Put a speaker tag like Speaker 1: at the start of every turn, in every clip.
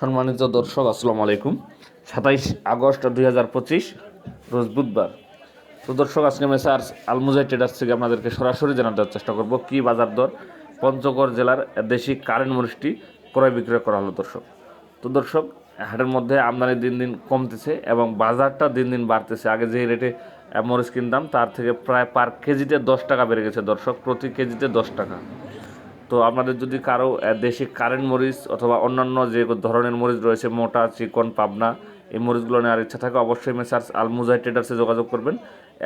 Speaker 1: সম্মানিত দর্শক, আসসালামু আলাইকুম। সাতাইশ আগস্ট দুই হাজার পঁচিশ, রোজ বুধবার। তো দর্শক, আজকে মেসার্স আলমুজাই ট্রেডার্স থেকে আপনাদেরকে সরাসরি জানাতে চেষ্টা করব, কি বাজার দর পঞ্চগড় জেলার দেশি কারেন্ট মরিচটি ক্রয় বিক্রয় করা হলো দর্শক। তো দর্শক, হাটের মধ্যে আমদানি দিন দিন কমতেছে এবং বাজারটা দিন দিন বাড়তেছে। আগে যে রেটে মরিচ কিনতাম, তার থেকে প্রায় পার কেজিতে দশ টাকা বেড়ে গেছে দর্শক, প্রতি কেজিতে দশ টাকা। তো আপনাদের যদি কারও দেশি কারেন্ট মরিচ অথবা অন্যান্য যে ধরনের মরিচ রয়েছে, মোটা, চিকন, পাবনা, এই মরিচগুলো নেওয়ার ইচ্ছা থাকে, অবশ্যই মেসার্স আলমুজাই ট্রেডার্সে যোগাযোগ করবেন।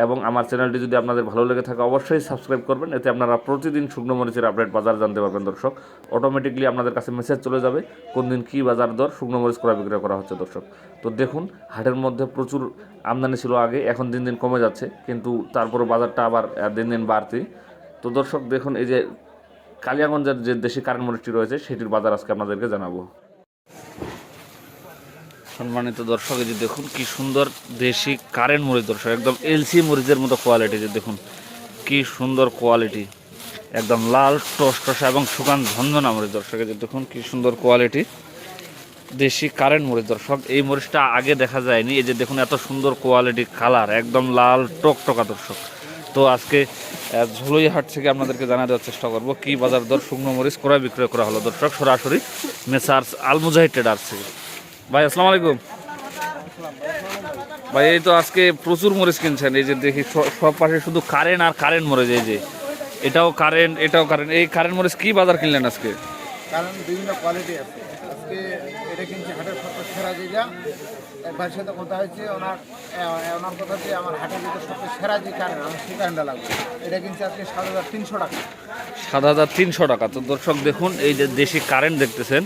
Speaker 1: এবং আমার চ্যানেলটি যদি আপনাদের ভালো লেগে থাকে, অবশ্যই সাবস্ক্রাইব করবেন। এতে আপনারা প্রতিদিন শুকনো মরিচের আপডেট বাজার জানতে পারবেন, দর্শক। অটোমেটিকলি আপনাদের কাছে মেসেজ চলে যাবে, কোন দিন কী বাজার দর, শুকনো মরিচ ক্রয় বিক্রয় করা হচ্ছে, দর্শক। তো দেখুন, হাটের মধ্যে প্রচুর আমদানি ছিল আগে, এখন দিন দিন কমে যাচ্ছে, কিন্তু তারপরে বাজারটা আবার দিন দিন বাড়তি। তো দর্শক, দেখুন, এই যে কালিয়াগঞ্জের যে দেশি কারেন্ট মরিচটি রয়েছে, সেটির বাজার আজকে আপনাদেরকে জানাব। সম্মানিত দর্শক যে দেখুন কি সুন্দর দেশি কারেন্ট মরিচ দর্শক, একদম এলসি মরিচের মতো কোয়ালিটি যে দেখুন কি সুন্দর কোয়ালিটি একদম লাল, টস টসা এবং শুকান ঝঞ্ঝনা মরিচ দর্শক যে দেখুন কি সুন্দর কোয়ালিটি দেশি কারেন্ট মরিচ দর্শক, এই মরিচটা আগে দেখা যায়নি, এই যে দেখুন এত সুন্দর কোয়ালিটি কালার একদম লাল টকটকা দর্শক। তো আজকে ঝুলইহাট থেকে আপনাদেরকে জানা দেওয়ার চেষ্টা করব, কি বাজার দর, শুকনো মরিচ ক্রয় বিক্রয় করা হলো? দর্শক, সরাসরি মেসার্স আলমুজাহিদ ট্রেডার্স থেকে। ভাই, আসসালামু আলাইকুম। ভাই, এই তো আজকে প্রচুর মরিচ কিনছেন, এই যে দেখি সব পাশে শুধু কারেন্ট আর কারেন্ট মরিচ, এই যে। এটাও কারেন্ট এটাও কারেন্ট। এই কারেন্ট মরিচ কি বাজার কিনলেন আজকে?
Speaker 2: আজকে এটা কিনছি হাটের সেরা যেটা। এক ভাইয়ের সাথে কথা হয়েছে, ওনার ওনার কথা যে আমার হাটের ভিতরে সবচেয়ে সেরা যে কারেন্ট আমার সেই কারেন্টটা লাগবে। এটা কিনছি আজকে সাত হাজার তিনশো টাকা।
Speaker 1: সাত হাজার তিনশো টাকা। তো দর্শক দেখুন, এই যে দেশি কারেন্ট দেখতেছেন,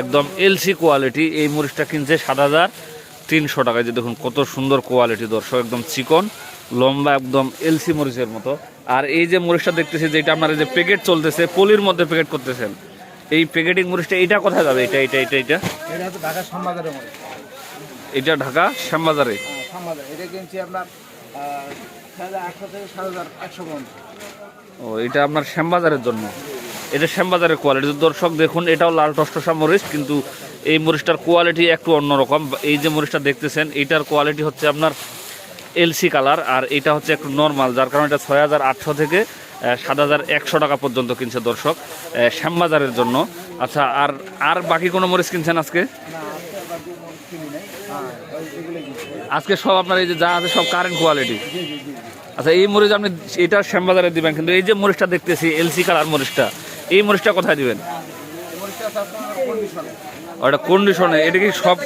Speaker 1: একদম এলসি কোয়ালিটি এই মরিচটা কিনছে সাত হাজার তিনশো টাকা। যে দেখুন, কত সুন্দর কোয়ালিটি দর্শক, একদম চিকন, লম্বা, একদম এলসি মরিচের মতো। আর এই যে মরিচটা দেখতেছি, যেটা আপনার এই যে প্যাকেট চলতেছে, পলির মধ্যে প্যাকেট করতেছেন এই প্যাকেটিং মরিচটা এইটা কোথায় যাবে? এটা এটা এটা এটা
Speaker 2: এটা হচ্ছে ঢাকা শ্যামবাজারের মধ্যে।
Speaker 1: এটা ঢাকা শ্যামবাজারে?
Speaker 2: শ্যামবাজার। এটা কিনছি আপনার
Speaker 1: ও এটা আপনার শ্যামবাজারের জন্য। এটা শ্যামবাজারের কোয়ালিটি দর্শক দেখুন এটাও লাল টসটসা মরিচ কিন্তু এই মরিচটার কোয়ালিটি একটু অন্যরকম। এই যে মরিচটা দেখতেছেন এইটার কোয়ালিটি হচ্ছে আপনার এলসি কালার আর এটা হচ্ছে একটু নর্মাল যার কারণে এটা ছয় হাজার আটশো থেকে সাত হাজার একশো টাকা পর্যন্ত কিনছে দর্শক শ্যামবাজারের জন্য। আচ্ছা আর আর বাকি কোনো মরিচ কিনছেন আজকে?
Speaker 2: আজকে
Speaker 1: সব আপনার এই যে যা আছে সব কারেন্ট কোয়ালিটি। আচ্ছা এই মরিচ আপনি, এটা শ্যামবাজারে দিবেন, কিন্তু এই যে মরিচটা দেখতেছি, এলসি কালার মরিচটা, এই মরিচটা কোথায় দিবেন? ওটা কন্ডিশনে এটা কি সব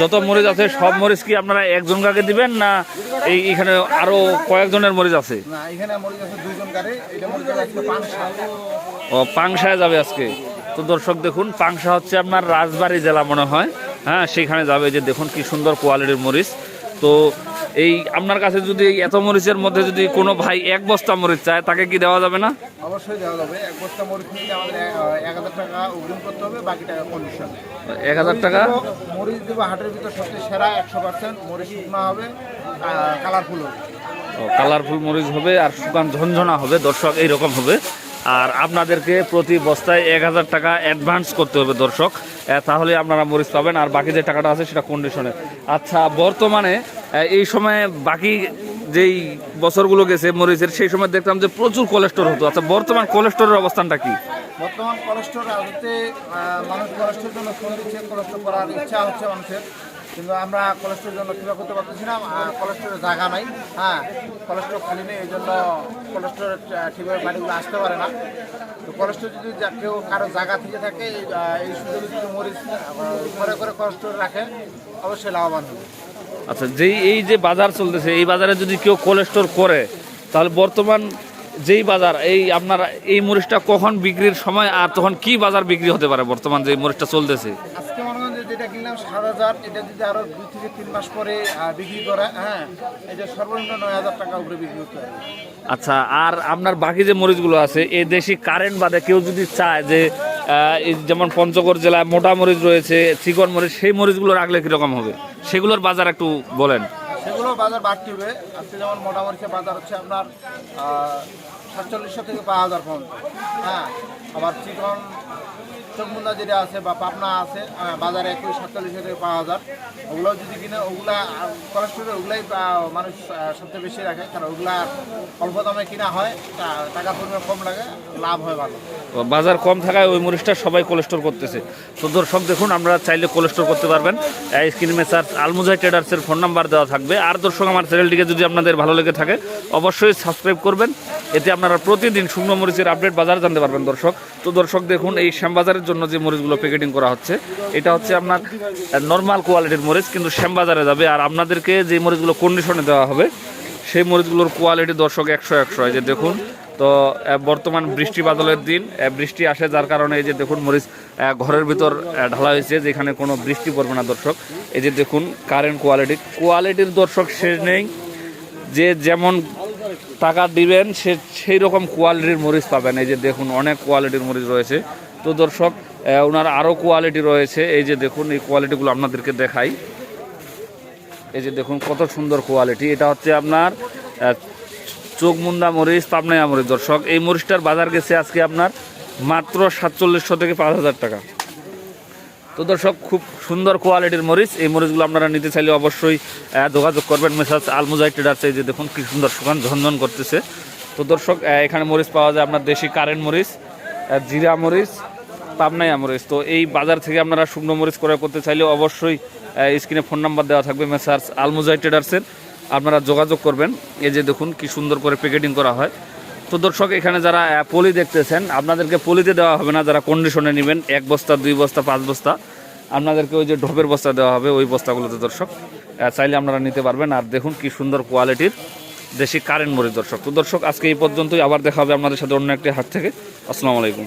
Speaker 1: যত মরিচ আছে সব মরিচ কি আপনারা একজন কাকে দিবেন না এই এখানে আরও কয়েকজনের মরিচ আছে? ও পাংশায় যাবে আজকে। তো দর্শক দেখুন পাংশা হচ্ছে আপনার রাজবাড়ি জেলা মনে হয়। হ্যাঁ সেখানে যাবে। যে দেখুন কি সুন্দর কোয়ালিটির মরিচ। তো এই আপনার কাছে যদি এত মরিচের মধ্যে যদি কোনো ভাই এক বস্তা মরিচ চায় তাকে কি দেওয়া যাবে না?
Speaker 2: অবশ্যই দেওয়া যাবে। এক বস্তা মরিচ নিলে আমাদের এক- এক হাজার টাকা অগ্রিম করতে হবে বাকি টাকা কন্ডিশন
Speaker 1: এক হাজার টাকা?
Speaker 2: মরিচ দেবো হাটের ভিতর সবচেয়ে সেরা একশো পার্সেন্ট মরিচ শুকনো হবে কালারফুল হবে।
Speaker 1: কালারফুল মরিচ হবে আর শুকান ঝনঝনা হবে দর্শক এইরকম হবে। আর আপনাদেরকে প্রতি বস্তায় এক হাজার টাকা অ্যাডভান্স করতে হবে দর্শক। তাহলে আপনারা মরিচ পাবেন আর বাকি যে টাকাটা আছে সেটা কন্ডিশনে আচ্ছা বর্তমানে এই সময় বাকি যেই বছরগুলো গেছে মরিচের সেই সময় দেখতাম যে প্রচুর কোলেস্টোর হতো। আচ্ছা বর্তমান কোলেস্টোরের অবস্থানটা কি?
Speaker 2: বর্তমান কোলেস্টোর আদতে মানুষ কোলেস্টোর জন্য ফোন দিচ্ছে কোলেস্টোর করার ইচ্ছা হচ্ছে মানুষের। কিন্তু আমরা কোলেস্টোর জন্য কীভাবে করতে পারতেছি না কোলেস্টোরের জায়গা নাই। হ্যাঁ কোলেস্টোর খালি নেই এই জন্য কোলেস্টোরের ঠিকভাবে গাড়িগুলো আসতে পারে না। তো কোলেস্টোর যদি কেউ কারও জায়গা থেকে থাকে এই, সুযোগে যদি মরিচ আহ, করে করে কোলেস্টোর রাখে অবশ্যই লাভবান হবে।
Speaker 1: আচ্ছা যেই এই যে বাজার চলতেছে এই বাজারে যদি কেউ কোলেস্টোর করে তাহলে বর্তমান যেই বাজার এই আপনার এই মরিচটা কখন বিক্রির সময় আর তখন কি বাজার বিক্রি হতে পারে বর্তমান যে মরিচটা চলতেছে?
Speaker 2: আজকে মনে করেন যেটা কিনলাম সাত হাজার এটা যদি আরও দুই থেকে তিন মাস পরে বিক্রি করে হ্যাঁ এটা সর্বনিম্ন নয় হাজার টাকা উপরে বিক্রি করতে হবে
Speaker 1: আচ্ছা আর আপনার বাকি যে মরিচগুলো আছে এই দেশি কারেন্ট বাদে কেউ যদি চায় যে যেমন পঞ্চগড় জেলায় মোটা মরিচ রয়েছে, চিকন মরিচ, সেই মরিচগুলো রাখলে কীরকম হবে? সেগুলোর বাজার একটু বলেন।
Speaker 2: সেগুলোর বাজার বাড়তি হবে। আজকে যেমন মোটা মরিচের বাজার হচ্ছে আপনার সাতচল্লিশশো থেকে পাঁচ হাজার পর্যন্ত। হ্যাঁ আবার চিকন চকমুন্দা যেটা আছে বা পাবনা আছে বাজারে একুশ, সাতচল্লিশ থেকে পাঁচ হাজার। ওগুলোও যদি কিনে, ওগুলা কোলেস্টোরে ওগুলাই মানুষ সবচেয়ে বেশি রাখে, কারণ ওগুলা অল্প দামে কিনা হয় টাকা পরিমাণ কম লাগে, লাভ হয় ভালো।
Speaker 1: বাজার কম থাকায় ওই মরিচটা সবাই কোলেস্টোর করতেছে। তো দর্শক দেখুন, আমরা চাইলে কোলেস্টোর করতে পারবেন। স্ক্রিন মেসার আলমুজাই ট্রেডার্সের ফোন নাম্বার দেওয়া থাকবে। আর দর্শক, আমার চ্যানেলটিকে যদি আপনাদের ভালো লেগে থাকে, অবশ্যই সাবস্ক্রাইব করবেন। এতে আপনারা প্রতিদিন শুকনো মরিচের আপডেট বাজার জানতে পারবেন দর্শক। তো দর্শক দেখুন, এই শ্যামবাজারের জন্য যে মরিচগুলো প্যাকেটিং করা হচ্ছে, এটা হচ্ছে আপনার নর্মাল কোয়ালিটির মরিচ, কিন্তু শ্যামবাজারে যাবে। আর আপনাদেরকে যে মরিচগুলো কন্ডিশনে দেওয়া হবে, সেই মরিচগুলোর কোয়ালিটি দর্শক একশো একশো। এই যে দেখুন, তো বর্তমান বৃষ্টি বাদলের দিন বৃষ্টি আসে যার কারণে এই যে দেখুন মরিচ ঘরের ভিতর ঢালা হয়েছে, যেখানে কোনো বৃষ্টি পড়বে না দর্শক। এই যে দেখুন কারেন্ট কোয়ালিটি কোয়ালিটির দর্শক শেষ নেই, যে যেমন টাকা দিবেন, সে সেই রকম কোয়ালিটির মরিচ পাবেন। এই যে দেখুন, অনেক কোয়ালিটির মরিচ রয়েছে। তো দর্শক ওনার আরও কোয়ালিটি রয়েছে। এই যে দেখুন, এই কোয়ালিটিগুলো আপনাদেরকে দেখাই। এই যে দেখুন, কত সুন্দর কোয়ালিটি এটা হচ্ছে আপনার চোখমুন্দা মরিচ, পাবনাইয়া মরিচ। দর্শক, এই মরিচটার বাজার গেছে আজকে আপনার মাত্র সাতচল্লিশশো থেকে পাঁচ হাজার টাকা। তো দর্শক, খুব সুন্দর কোয়ালিটির মরিচ। এই মরিচগুলো আপনারা নিতে চাইলে অবশ্যই যোগাযোগ করবেন মেসাজ আলমুজাই ট্রেডার্স। এই যে দেখুন, কী সুন্দর সুগান ঝনঝন করতেছে। তো দর্শক এখানে মরিচ পাওয়া যায় আপনার দেশি কারেন্ট মরিচ জিরা মরিচ পাবনাইয়া মরিচ তো এই বাজার থেকে আপনারা শুকনো মরিচ ক্রয় করতে চাইলে অবশ্যই স্ক্রিনে ফোন নাম্বার দেওয়া থাকবে মেসার্স আলমুজাই ট্রেডার্সের। আপনারা যোগাযোগ করবেন। এই যে দেখুন কি সুন্দর করে প্যাকেটিং করা হয়। তো দর্শক, এখানে যারা পলি দেখতেছেন, আপনাদেরকে পলিতে দেওয়া হবে না। যারা কন্ডিশনে নেবেন, এক বস্তা, দুই বস্তা, পাঁচ বস্তা। আপনাদেরকে ওই যে ঢোপের বস্তা দেওয়া হবে ওই বস্তাগুলোতে দর্শক। চাইলে আপনারা নিতে পারবেন। আর দেখুন কি সুন্দর কোয়ালিটির দেশি কারেন্ট মরিচ দর্শক। তো দর্শক, আজকে এই পর্যন্তই। আবার দেখা হবে আপনাদের সাথে অন্য একটি হাট থেকে। আসসালামু আলাইকুম।